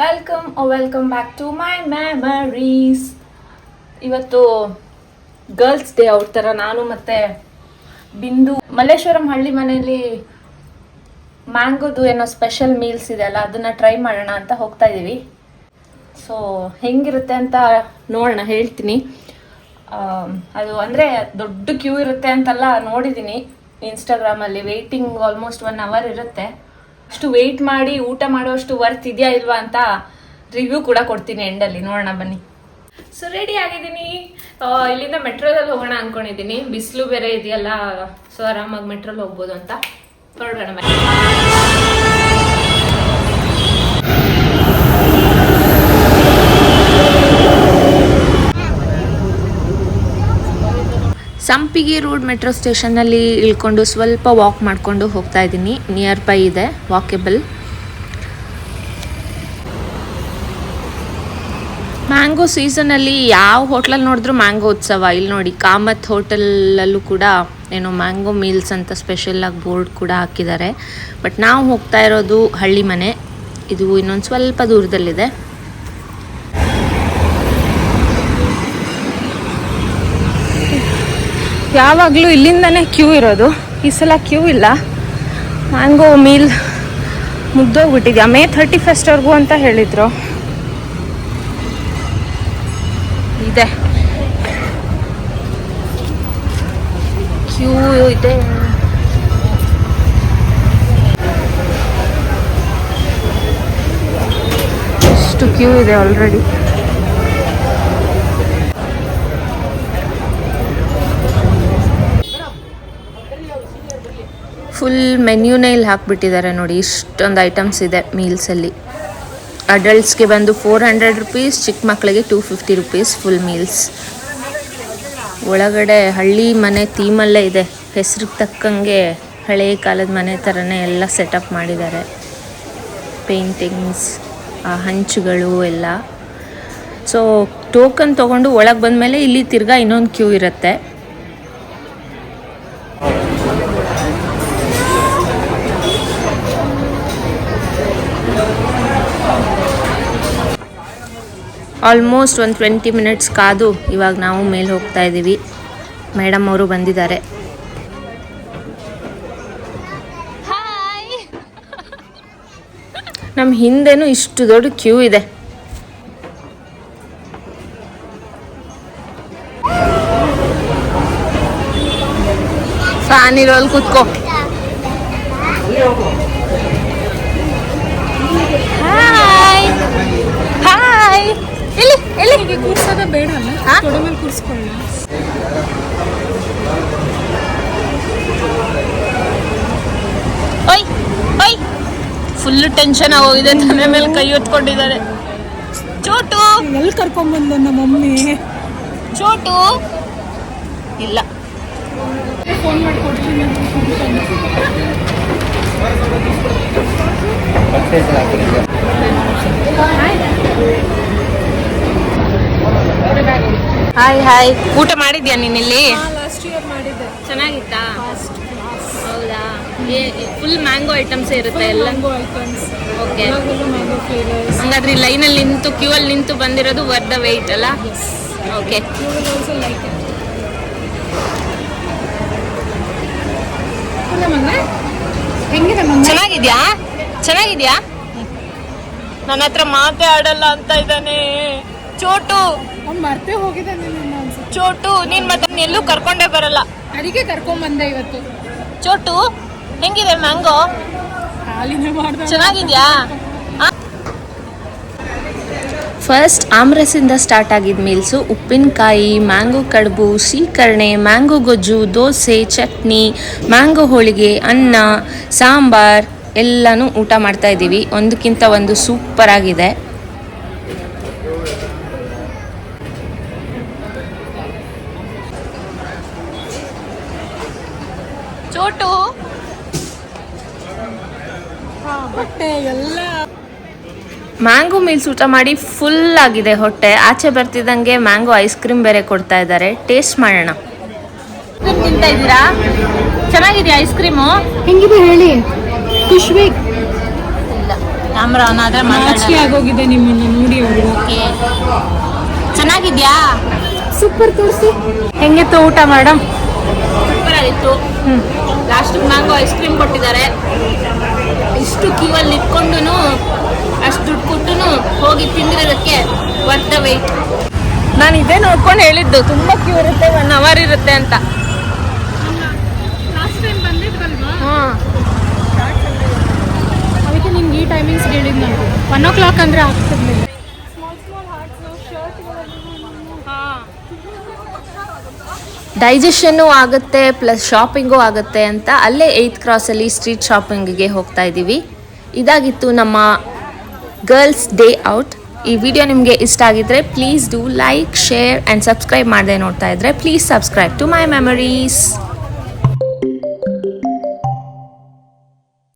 Welcome welcome back to my memories ಇವತ್ತು girls day ಅವ್ರ ಥರ ನಾನು ಮತ್ತೆ ಬಿಂದು ಮಲ್ಲೇಶ್ವರಂ ಹಳ್ಳಿ ಮನೆಯಲ್ಲಿ ಮ್ಯಾಂಗೋದು ಏನೋ ಸ್ಪೆಷಲ್ ಮೀಲ್ಸ್ ಇದೆ ಅಲ್ಲ, ಅದನ್ನ ಟ್ರೈ ಮಾಡೋಣ ಅಂತ ಹೋಗ್ತಾ ಇದ್ದೀವಿ ಸೊ ಹೆಂಗಿರುತ್ತೆ ಅಂತ ನೋಡೋಣ, ಹೇಳ್ತೀನಿ. ಅದು ಅಂದರೆ ದೊಡ್ಡ ಕ್ಯೂ ಇರುತ್ತೆ ಅಂತೆಲ್ಲ ನೋಡಿದ್ದೀನಿ ಇನ್ಸ್ಟಾಗ್ರಾಮಲ್ಲಿ ವೆಯ್ಟಿಂಗ್ ಆಲ್ಮೋಸ್ಟ್ ಒನ್ ಅವರ್ ಇರುತ್ತೆ. ಅಷ್ಟು ವೆಯ್ಟ್ ಮಾಡಿ ಊಟ ಮಾಡುವಷ್ಟು ವರ್ತ್ ಇದೆಯಾ ಇಲ್ವಾ ಅಂತ ರಿವ್ಯೂ ಕೂಡ ಕೊಡ್ತೀನಿ ಎಂಡಲ್ಲಿ ನೋಡೋಣ ಬನ್ನಿ. ಸೊ ರೆಡಿ ಆಗಿದ್ದೀನಿ. ಇಲ್ಲಿಂದ ಮೆಟ್ರೋದಲ್ಲಿ ಹೋಗೋಣ ಅನ್ಕೊಂಡಿದ್ದೀನಿ. ಬಿಸಿಲು ಬೇರೆ ಇದೆಯಲ್ಲ ಸೊ ಆರಾಮಾಗಿ ಮೆಟ್ರೋಲ್ ಹೋಗ್ಬೋದು ಅಂತ. ಹೊರಡೋಣ ಸಂಪಿಗೆ ರೋಡ್ ಮೆಟ್ರೋ ಸ್ಟೇಷನಲ್ಲಿ ಇಳ್ಕೊಂಡು ಸ್ವಲ್ಪ ವಾಕ್ ಮಾಡಿಕೊಂಡು ಹೋಗ್ತಾ ಇದ್ದೀನಿ. ನಿಯರ್ ಬೈ ಇದೆ ವಾಕೆಬಲ್ ಮ್ಯಾಂಗೋ ಸೀಸನಲ್ಲಿ ಯಾವ ಹೋಟ್ಲಲ್ಲಿ ನೋಡಿದ್ರು ಮ್ಯಾಂಗೋ ಉತ್ಸವ. ಇಲ್ಲಿ ನೋಡಿ, ಕಾಮತ್ ಹೋಟೆಲಲ್ಲೂ ಕೂಡ ಏನು ಮ್ಯಾಂಗೋ ಮೀಲ್ಸ್ ಅಂತ ಸ್ಪೆಷಲಾಗಿ ಬೋರ್ಡ್ ಕೂಡ ಹಾಕಿದ್ದಾರೆ. ಬಟ್ ನಾವು ಹೋಗ್ತಾ ಇರೋದು ಹಳ್ಳಿ ಮನೆ. ಇದು ಇನ್ನೊಂದು ಸ್ವಲ್ಪ ದೂರದಲ್ಲಿದೆ. ಯಾವಾಗಲೂ ಇಲ್ಲಿಂದನೇ ಕ್ಯೂ ಇರೋದು. ಈ ಸಲ ಕ್ಯೂ ಇಲ್ಲ. ಮ್ಯಾಂಗೋ ಮೀಲ್ ಮುಗ್ದೋಗ್ಬಿಟ್ಟಿದ್ಯಾ? ಮೇ ಥರ್ಟಿ ಫಸ್ಟ್ವರೆಗೂ ಅಂತ ಹೇಳಿದರು. ಇದೆ. ಕ್ಯೂ ಇದೆ. ಎಷ್ಟು ಕ್ಯೂ ಇದೆ ಆಲ್ರೆಡಿ ಫುಲ್ ಮೆನ್ಯೂನೇ ಇಲ್ಲಿ ಹಾಕ್ಬಿಟ್ಟಿದ್ದಾರೆ ನೋಡಿ. ಇಷ್ಟೊಂದು ಐಟಮ್ಸ್ ಇದೆ ಮೀಲ್ಸಲ್ಲಿ ಅಡಲ್ಟ್ಸ್ಗೆ ಬಂದು ಫೋರ್ ಹಂಡ್ರೆಡ್ ರುಪೀಸ್ ಚಿಕ್ಕ ಮಕ್ಕಳಿಗೆ two fifty rupees full meals ಒಳಗಡೆ ಹಳ್ಳಿ ಮನೆ ಥೀಮಲ್ಲೇ ಇದೆ. ಹೆಸ್ರಿಗೆ ತಕ್ಕಂಗೆ ಹಳೆಯ ಕಾಲದ ಮನೆ ಥರನೇ ಎಲ್ಲ ಸೆಟಪ್ ಮಾಡಿದ್ದಾರೆ. ಪೇಂಟಿಂಗ್ಸ್ ಆ ಹಂಚುಗಳು ಎಲ್ಲ. ಸೊ ಟೋಕನ್ ತೊಗೊಂಡು ಒಳಗೆ ಬಂದಮೇಲೆ ಇಲ್ಲಿ ತಿರ್ಗಾ ಇನ್ನೊಂದು ಕ್ಯೂ ಇರುತ್ತೆ. ಆಲ್ಮೋಸ್ಟ್ ಒಂದು ಟ್ವೆಂಟಿ ಮಿನಿಟ್ಸ್ ಕಾದು ಇವಾಗ ನಾವು ಮೇಲೆ ಹೋಗ್ತಾ ಇದ್ದೀವಿ. ಮೇಡಮ್ ಅವರು ಬಂದಿದ್ದಾರೆ. ನಮ್ಮ ಹಿಂದೆನೂ ಇಷ್ಟು ದೊಡ್ಡ ಕ್ಯೂ ಇದೆ. ಫ್ಯಾನ್ ಇರೋಲ್ಲಿ ಕೂತ್ಕೋ. ಟೆನ್ಷನ್ ಆಗೋಗಿದೆ ತಲೆ ಮೇಲೆ ಕೈ ಹೊತ್ಕೊಂಡಿದ್ದಾರೆ. ಚೋಟು! ಎಲ್ಲಿ ಕರ್ಕೊಂಬಂದ ನಮ್ಮ ಮಮ್ಮಿ? ಚೋಟು! ಇಲ್ಲ. ಫೋನ್ ಹಾಯ್ ಹಾಯ್ ಊಟ ಮಾಡಿದ್ಯಾ ನೀನ್ ಇಲ್ಲಿ? ಲಾಸ್ಟ್ ಇಯರ್ ಮಾಡಿದ್ದೆ. ಚೆನ್ನಾಗಿತ್ತಾ? ಹೌದಾ? ಫುಲ್ ಮ್ಯಾಂಗೋ ಐಟಮ್ಸ್ ಇರುತ್ತೆ ಎಲ್ಲ? ಮ್ಯಾಂಗೋ ಐಟಮ್ಸ್ ಓಕೆ ಯಾವಾಗಲೂ ಮ್ಯಾಂಗೋ ಫ್ಲೇವರ್ಸ್ ಹಂಗಾದ್ರೆ ಈ ಲೈನಲ್ಲಿ ನಿಂತು ಕ್ಯೂ ಅಲ್ಲಿ ನಿಂತು ಬಂದಿರೋದು ವರ್ದ ವೆಯ್ಟ್ ಅಲ್ಲ? ಓಕೆ ಚೆನ್ನಾಗಿದ್ಯಾ? ಚೆನ್ನಾಗಿದ್ಯಾ? ನನ್ನ ಹತ್ರ ಮಾತೇ ಆಡಲ್ಲ ಅಂತ ಇದ್ದಾನೆ. ಚೋಟು. ಅವ್ನು ಮರ್ತೇ ಹೋಗಿದೆ ನಿನ್ನ ಚೋಟು ನೀನ್ ಮತ್ತೆ ಎಲ್ಲೂ ಕರ್ಕೊಂಡೇ ಬರಲ್ಲ. ಅದಕ್ಕೆ ಕರ್ಕೊಂಬಂದೆ ಇವತ್ತು. ಚೋಟು. ಹೆಂಗಿದೆ ಮ್ಯಾಂಗೋ? ಚೆನ್ನಾಗಿದ್ಯಾ? ಫಸ್ಟ್ ಆಮ್ರಸಿಂದ ಸ್ಟಾರ್ಟ್ ಆಗಿದ್ದ ಮೀಲ್ಸು ಉಪ್ಪಿನಕಾಯಿ ಮ್ಯಾಂಗೋ ಕಡುಬು ಸೀಕರಣೆ ಮ್ಯಾಂಗೋ ಗೊಜ್ಜು ದೋಸೆ ಚಟ್ನಿ ಮ್ಯಾಂಗೋ ಹೋಳಿಗೆ ಅನ್ನ ಸಾಂಬಾರ್ ಎಲ್ಲನೂ ಊಟ ಮಾಡ್ತಾ ಇದ್ದೀವಿ. ಒಂದಕ್ಕಿಂತ ಒಂದು ಸೂಪರ್ ಆಗಿದೆ. ಚೋಟು? ಬಟ್ಟೆ ಎಲ್ಲ. ಮ್ಯಾಂಗೋ ಮೀಲ್ಸ್ ಊಟ ಮಾಡಿ ಫುಲ್ ಆಗಿದೆ ಹೊಟ್ಟೆ. ಆಚೆ ಬರ್ತಿದ್ದಂಗೆ ಮ್ಯಾಂಗೋ ಐಸ್ ಕ್ರೀಮ್ ಬೇರೆ ಕೊಡ್ತಾ ಇದ್ದಾರೆ. ಟೇಸ್ಟ್ ಮಾಡೋಣ. ತಿಂತಾ ಇದ್ದೀರಾ? ಚೆನ್ನಾಗಿದೆಯಾ ಐಸ್ ಕ್ರೀಮು ಹೆಂಗಿದೆ ಹೇಳಿ? ಖುಷ್ವಿ ಕ್ಯಾಮ್ರಾ ಆನ್ ಆದ್ರೆ ನಾಚಿಕೆ ಆಗೋಗಿದೆ ನಿಮ್ಮನ್ನ ನೋಡಿ ಅವರು. ಚೆನ್ನಾಗಿದ್ಯಾ? ಸೂಪರ್ ತೋರಿಸಿ. ಹೆಂಗಿತ್ತು ಊಟ ಮೇಡಮ್ ಸೂಪರ್ ಆಗಿತ್ತು. ಲಾಸ್ಟ್ ಮ್ಯಾಂಗೋ ಐಸ್ ಕ್ರೀಮ್ ಕೊಟ್ಟಿದ್ದಾರೆ ಇಷ್ಟು ಕ್ಯೂ ಅಲ್ಲಿ ನಿಂತ್ಕೊಂಡು ಅಷ್ಟು ದುಡ್ಡು ಕೊಟ್ಟು ಹೋಗಿ ತಿಂದಿರೋದಕ್ಕೆ ವರ್ತ್ ದ ವೆಯ್ಟ್ ನಾನು ಇದೇ ನೋಡ್ಕೊಂಡು ಹೇಳಿದ್ದು ತುಂಬಾ ಕ್ಯೂ ಇರುತ್ತೆ ಒನ್ ಅವರ್ ಇರುತ್ತೆ ಅಂತ. ಅದಕ್ಕೆ ನಿಮ್ಗೆ ಈ ಟೈಮಿಂಗ್ಸ್ ಹೇಳಿದ್ ನಾನು. ಒನ್ ಓ ಕ್ಲಾಕ್ ಅಂದರೆ ಆಗ್ತಿರ್ಲಿಲ್ಲ. ಡೈಜೆಷನ್ನು ಆಗುತ್ತೆ ಪ್ಲಸ್ ಶಾಪಿಂಗು ಆಗುತ್ತೆ ಅಂತ ಅಲ್ಲೇ ಏಯ್ತ್ ಕ್ರಾಸಲ್ಲಿ ಸ್ಟ್ರೀಟ್ ಶಾಪಿಂಗಿಗೆ ಹೋಗ್ತಾ ಇದ್ದೀವಿ. ಇದಾಗಿತ್ತು ನಮ್ಮ ಗರ್ಲ್ಸ್ ಡೇ ಔಟ್ ಈ ವಿಡಿಯೋ ನಿಮಗೆ ಇಷ್ಟ ಆಗಿದ್ರೆ please do like share and subscribe ಮಾಡದೆ ನೋಡ್ತಾ ಇದ್ರೆ please subscribe to my memories